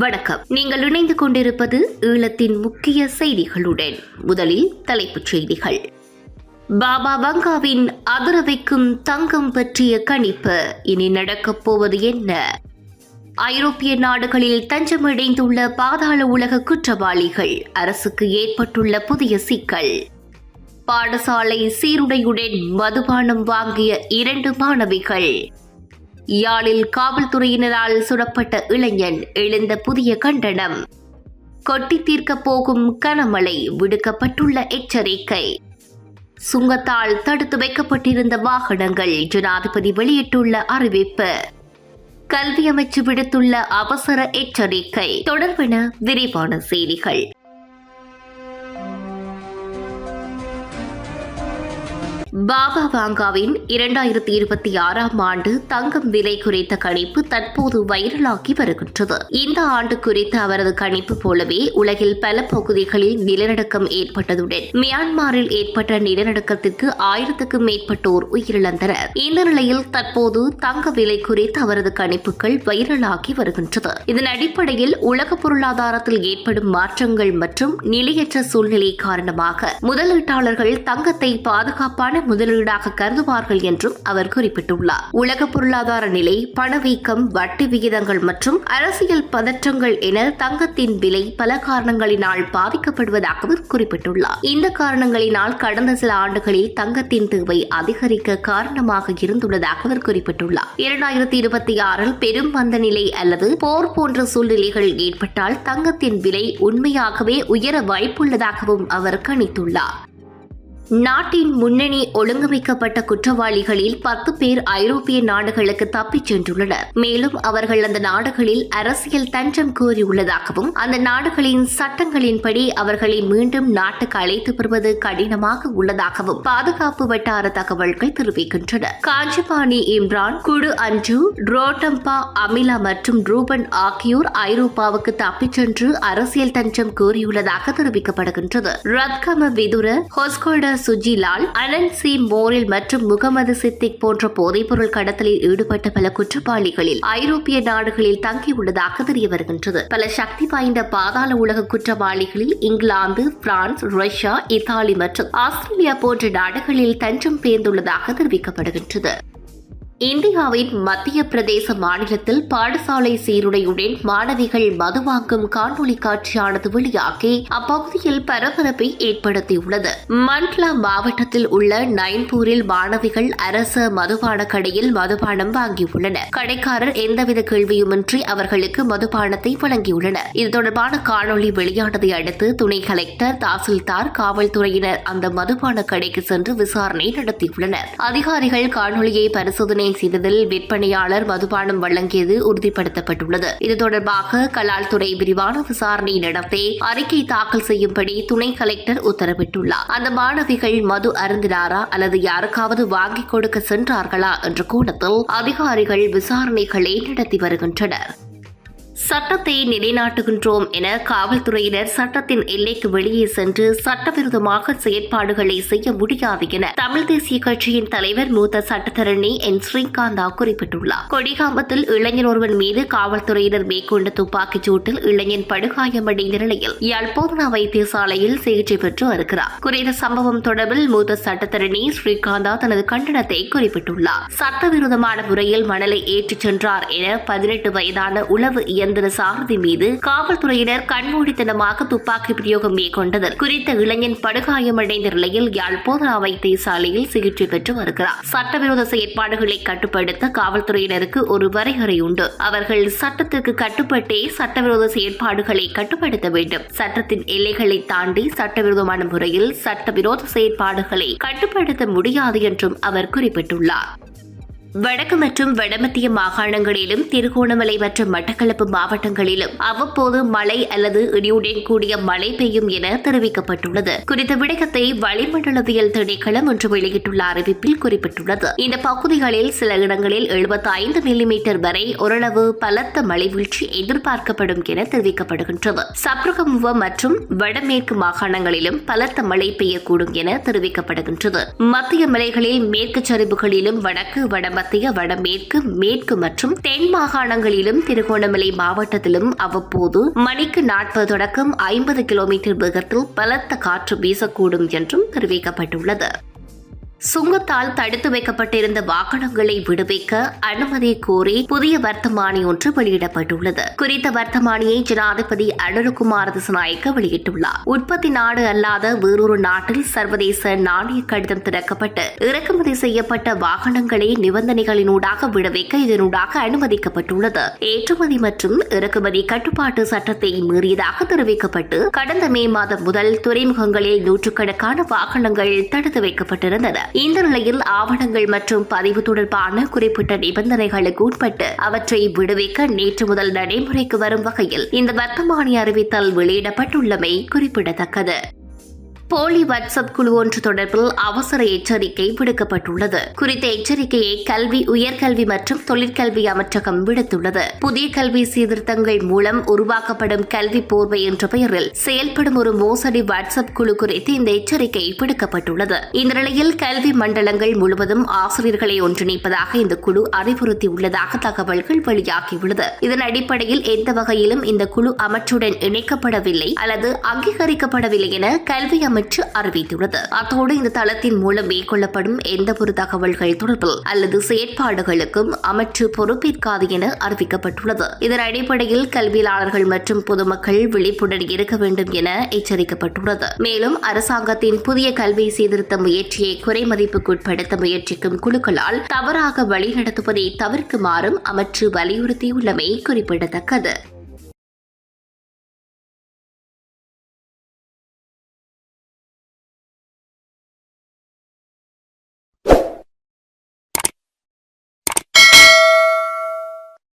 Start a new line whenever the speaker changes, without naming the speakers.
வணக்கம். நீங்கள் இணைந்து கொண்டிருப்பது ஈழத்தின் முக்கிய செய்திகளுடன். முதலில் தலைப்புச் செய்திகள். பாபா வங்காவின் அதிரவைக்கும் தங்கம் பற்றிய கணிப்பு. இனி நடக்கப் போவது என்ன? ஐரோப்பிய நாடுகளில் தஞ்சமடைந்துள்ள பாதாள உலக குற்றவாளிகள் அரசுக்கு ஏற்பட்டுள்ள புதிய சிக்கல். பாடசாலை சீருடையுடன் மதுபானம் வாங்கிய இரண்டு மாணவிகள். யாழில் காவல்துறையினரால் சுடப்பட்ட இளைஞன் எழுந்த புதிய கண்டனம். கொட்டி தீர்க்கப் போகும் கனமழை விடுக்கப்பட்டுள்ள எச்சரிக்கை. சுங்கத்தால் தடுத்து வைக்கப்பட்டிருந்த வாகனங்கள் ஜனாதிபதி வெளியிட்டுள்ள அறிவிப்பு. கல்வி அமைச்சு விடுத்துள்ள அவசர எச்சரிக்கை தொடர்பென விரிவான செய்திகள். பாபா வாங்காவின் இரண்டாயிரத்தி இருபத்தி ஆறாம் ஆண்டு தங்கம் விலை குறித்த கணிப்பு தற்போது வைரலாகி வருகின்றது. இந்த ஆண்டு குறித்த அவரது கணிப்பு போலவே உலகில் பல பகுதிகளில் நிலநடுக்கம் ஏற்பட்டதுடன் மியான்மரில் ஏற்பட்ட நிலநடுக்கத்திற்கு ஆயிரத்துக்கும் மேற்பட்டோர் உயிரிழந்தனர். இந்த நிலையில் தற்போது தங்க விலை குறித்த அவரது கணிப்புகள் வைரலாகி வருகின்றது. இதன் அடிப்படையில் உலக பொருளாதாரத்தில் ஏற்படும் மாற்றங்கள் மற்றும் நிலையற்ற சூழ்நிலை காரணமாக முதலீட்டாளர்கள் தங்கத்தை பாதுகாப்பான முதலீடாக கருதுவார்கள் என்றும் அவர் குறிப்பிட்டுள்ளார். உலக பொருளாதார நிலை பணவீக்கம் வட்டி விகிதங்கள் மற்றும் அரசியல் பதற்றங்கள் என தங்கத்தின் விலை பல காரணங்களினால் பாதிக்கப்படுவதாகவும் குறிப்பிட்டுள்ளார். இந்த காரணங்களினால் கடந்த சில ஆண்டுகளில் தங்கத்தின் தேவை அதிகரிக்க காரணமாக இருந்துள்ளதாக அவர் குறிப்பிட்டுள்ளார். இரண்டாயிரத்தி இருபத்தி ஆறில் பெரும் மந்த நிலை அல்லது போர் போன்ற சூழ்நிலைகள் ஏற்பட்டால் தங்கத்தின் விலை உண்மையாகவே உயர வாய்ப்புள்ளதாகவும் அவர் கணித்துள்ளார். நாட்டின் முன்னணி ஒழுங்கமைக்கப்பட்ட குற்றவாளிகளில் பத்து பேர் ஐரோப்பிய நாடுகளுக்கு தப்பிச் சென்றுள்ளனர். மேலும் அவர்கள் அந்த நாடுகளில் அரசியல் தஞ்சம் கோரியுள்ளதாகவும் அந்த நாடுகளின் சட்டங்களின்படி அவர்களை மீண்டும் நாட்டுக்கு அழைத்து வருவது கடினமாக உள்ளதாகவும் பாதுகாப்பு வட்டார தகவல்கள் தெரிவிக்கின்றன. காஞ்சிபாணி இம்ரான் குடு அஞ்சு ரோட்டம்பா அமிலா மற்றும் ரூபன் ஆகியோர் ஐரோப்பாவுக்கு தப்பிச் சென்று அரசியல் தஞ்சம் கோரியுள்ளதாக தெரிவிக்கப்படுகின்றது. ரத்கம விதுர ஹொஸ்கோட சுஜிலால் அனந்த் சி மோரில் மற்றும் முகமது சித்திக் போன்ற போதைப்பொருள் கடத்தலில் ஈடுபட்ட பல குற்றவாளிகளில் ஐரோப்பிய நாடுகளில் தங்கியுள்ளதாக தெரிய வருகின்றது பல சக்தி வாய்ந்த பாதாள உலக குற்றவாளிகளில் இங்கிலாந்து பிரான்ஸ் ரஷ்யா இத்தாலி மற்றும் ஆஸ்திரேலியா போன்ற நாடுகளில் தஞ்சம் பெயர்ந்துள்ளதாக தெரிவிக்கப்படுகின்றது. இந்தியாவின் மத்திய பிரதேச மாநிலத்தில் பாடசாலை சீருடையுடன் மாணவிகள் மது வாங்கும் காணொலி காட்சியானது வெளியாகி அப்பகுதியில் பரபரப்பை ஏற்படுத்தியுள்ளது. மண்ட்லா மாவட்டத்தில் உள்ள நயன்பூரில் மாணவிகள் அரச மதுபான கடையில் மதுபானம் வாங்கியுள்ளனர். கடைக்காரர் எந்தவித கேள்வியுமின்றி அவர்களுக்கு மதுபானத்தை வழங்கியுள்ளனர். இது தொடர்பான காணொலி வெளியானதை அடுத்து துணை கலெக்டர் தாசில்தார் காவல்துறையினர் அந்த மதுபான கடைக்கு சென்று விசாரணை நடத்தியுள்ளனர். அதிகாரிகள் காணொலியை பரிசோதனை செய்ததில் விற்பனையாளர் மதுபானம் வழங்கியது உறுதிப்படுத்தப்பட்டுள்ளது. இது தொடர்பாக கலால்துறை விரிவான விசாரணை நடத்தி அறிக்கை தாக்கல் செய்யும்படி துணை கலெக்டர் உத்தரவிட்டுள்ளார். அந்த மாணவிகள் மது அருந்தினாரா அல்லது யாருக்காவது வாங்கிக் கொடுக்க சென்றார்களா என்ற கோணத்தில் அதிகாரிகள் விசாரணைகளை நடத்தி வருகின்றனர். சட்டத்தை நிலைநாட்டுகின்றோம் என காவல்துறையினர் சட்டத்தின் எல்லைக்கு வெளியே சென்று சட்டவிரோதமாக செயற்பாடுகளை செய்ய முடியாது என தமிழ் தேசிய கட்சியின் தலைவர் மூத்த சட்டத்தரணி என் ஸ்ரீகாந்தா குறிப்பிட்டுள்ளார். கொடிகாமத்தில் இளைஞர் ஒருவன் மீது காவல்துறையினர் மேற்கொண்ட துப்பாக்கிச் சூட்டில் இளைஞன் படுகாயமடைந்த நிலையில் யாழ்ப்பாண வைத்தியசாலையில் சிகிச்சை பெற்று வருகிறார். குறித்த சம்பவம் தொடர்பில் மூத்த சட்டத்தரணி ஸ்ரீகாந்தா தனது கண்டனத்தை குறிப்பிட்டுள்ளார். சட்டவிரோதமான முறையில் மணலை ஏற்றிச் சென்றார் என பதினெட்டு வயதான உளவு இயந்திர சாரதி மீது. காவல்துறையினர் கண்மூடித்தனமாக துப்பாக்கி பிரயோகம் மேற்கொண்டதில் குறித்த இளைஞன் படுகாயமடைந்த நிலையில் யாழ் போதனா வைத்தியசாலையில் சிகிச்சை பெற்று வருகிறார். சட்டவிரோத செயற்பாடுகளை கட்டுப்படுத்த காவல்துறையினருக்கு ஒரு வரையறை உண்டு. அவர்கள் சட்டத்திற்கு கட்டுப்பட்டே சட்டவிரோத செயற்பாடுகளை கட்டுப்படுத்த வேண்டும். சட்டத்தின் எல்லைகளை தாண்டி சட்டவிரோதமான முறையில் சட்டவிரோத செயற்பாடுகளை கட்டுப்படுத்த முடியாது என்றும் அவர் குறிப்பிட்டுள்ளார். வடக்கு மற்றும் வடமத்திய மாகாணங்களிலும் திருகோணமலை மற்றும் மட்டக்களப்பு மாவட்டங்களிலும் அவ்வப்போது மழை அல்லது இடியுடன் கூடிய மழை பெய்யும் என தெரிவிக்கப்பட்டுள்ளது. குறித்த விடயத்தை வளிமண்டலவியல் திணைக்களம் ஒன்று வெளியிட்டுள்ள அறிவிப்பில் குறிப்பிட்டுள்ளது. இந்த பகுதிகளில் சில இடங்களில் 75 மில்லிமீட்டர் வரை ஓரளவு பலத்த மழை வீழ்ச்சி எதிர்பார்க்கப்படும் என தெரிவிக்கப்படுகின்றது. சப்ரகமுவ மற்றும் வடமேற்கு மாகாணங்களிலும் பலத்த மழை பெய்யக்கூடும் என தெரிவிக்கப்படுகின்றது. மத்திய மலைகளில் மேற்கு சரிவுகளிலும் வடக்கு வடமத்திய மத்திய வடமேற்கு மேற்கு மற்றும் தென் மாகாணங்களிலும் திருகோணமலை மாவட்டத்திலும் அவ்வப்போது மணிக்கு நாற்பது தொடக்கம் ஐம்பது கிலோமீட்டர் வேகத்தில் பலத்த காற்று வீசக்கூடும் என்றும் தெரிவிக்கப்பட்டுள்ளது. சுங்கத்தால் தடுத்து வைக்கப்பட்டிருந்த வாகனங்களை விடுவிக்க அனுமதி கோரி புதிய வர்த்தமானி ஒன்று வெளியிடப்பட்டுள்ளது. குறித்த வர்த்தமானியை ஜனாதிபதி அனுருகுமார் திசநாயக்க வெளியிட்டுள்ளார். உற்பத்தி நாடு அல்லாத வேறொரு நாட்டில் சர்வதேச நாணய கடிதம் திறக்கப்பட்டு இறக்குமதி செய்யப்பட்ட வாகனங்களை நிபந்தனைகளினூடாக விடுவிக்க இதனூடாக அனுமதிக்கப்பட்டுள்ளது. ஏற்றுமதி மற்றும் இறக்குமதி கட்டுப்பாட்டு சட்டத்தை மீறியதாக தெரிவிக்கப்பட்டு கடந்த மே மாதம் முதல் துறைமுகங்களில் நூற்றுக்கணக்கான வாகனங்கள் தடுத்து வைக்கப்பட்டிருந்தன. இந்த நிலையில் ஆவணங்கள் மற்றும் பதிவு தொடர்பான குறிப்பிட்ட நிபந்தனைகளுக்கு உட்பட்டு அவற்றை விடுவிக்க நேற்று முதல் நடைமுறைக்கு வரும் வகையில் இந்த வர்த்தமானி அறிவித்தல் வெளியிடப்பட்டுள்ளமை குறிப்பிடத்தக்கது. போலி வாட்ஸ்அப் குழு ஒன்று தொடர்பில் அவசர எச்சரிக்கை விடுக்கப்பட்டுள்ளது. குறித்த எச்சரிக்கையை கல்வி உயர்கல்வி மற்றும் தொழிற்கல்வி அமைச்சகம் விடுத்துள்ளது. புதிய கல்வி சீர்திருத்தங்கள் மூலம் உருவாக்கப்படும் கல்வி போர்வை என்ற பெயரில் செயல்படும் ஒரு மோசடி வாட்ஸ்அப் குழு குறித்து இந்த எச்சரிக்கை விடுக்கப்பட்டுள்ளது. இந்த நிலையில் கல்வி மண்டலங்கள் முழுவதும் ஆசிரியர்களை ஒன்றிணைப்பதாக இந்த குழு அறிவுறுத்தியுள்ளதாக தகவல்கள் வெளியாகியுள்ளது. இதன் அடிப்படையில் எந்த வகையிலும் இந்த குழு அமைச்சுடன் இணைக்கப்படவில்லை அல்லது அங்கீகரிக்கப்படவில்லை என கல்வி என்று அறிவித்துள்ளது. அத்தோடு இந்த தளத்தின் மூலம் மேற்கொள்ளப்படும் எந்தவொரு தகவல்கள் தொடர்பில் அல்லது செயற்பாடுகளுக்கும் அமைச்சு பொறுப்பேற்காது என அறிவிக்கப்பட்டுள்ளது. இதன் அடிப்படையில் கல்வியாளர்கள் மற்றும் பொதுமக்கள் விழிப்புடன் இருக்க வேண்டும் என எச்சரிக்கப்பட்டுள்ளது. மேலும் அரசாங்கத்தின் புதிய கல்வி சீர்திருத்த முயற்சியை குறைமதிப்புக்குட்படுத்த முயற்சிக்கும் குழுக்களால் தவறாக வழிநடத்துவதை தவிர்க்குமாறும் அமைச்சு வலியுறுத்தியுள்ளமை குறிப்பிடத்தக்கது.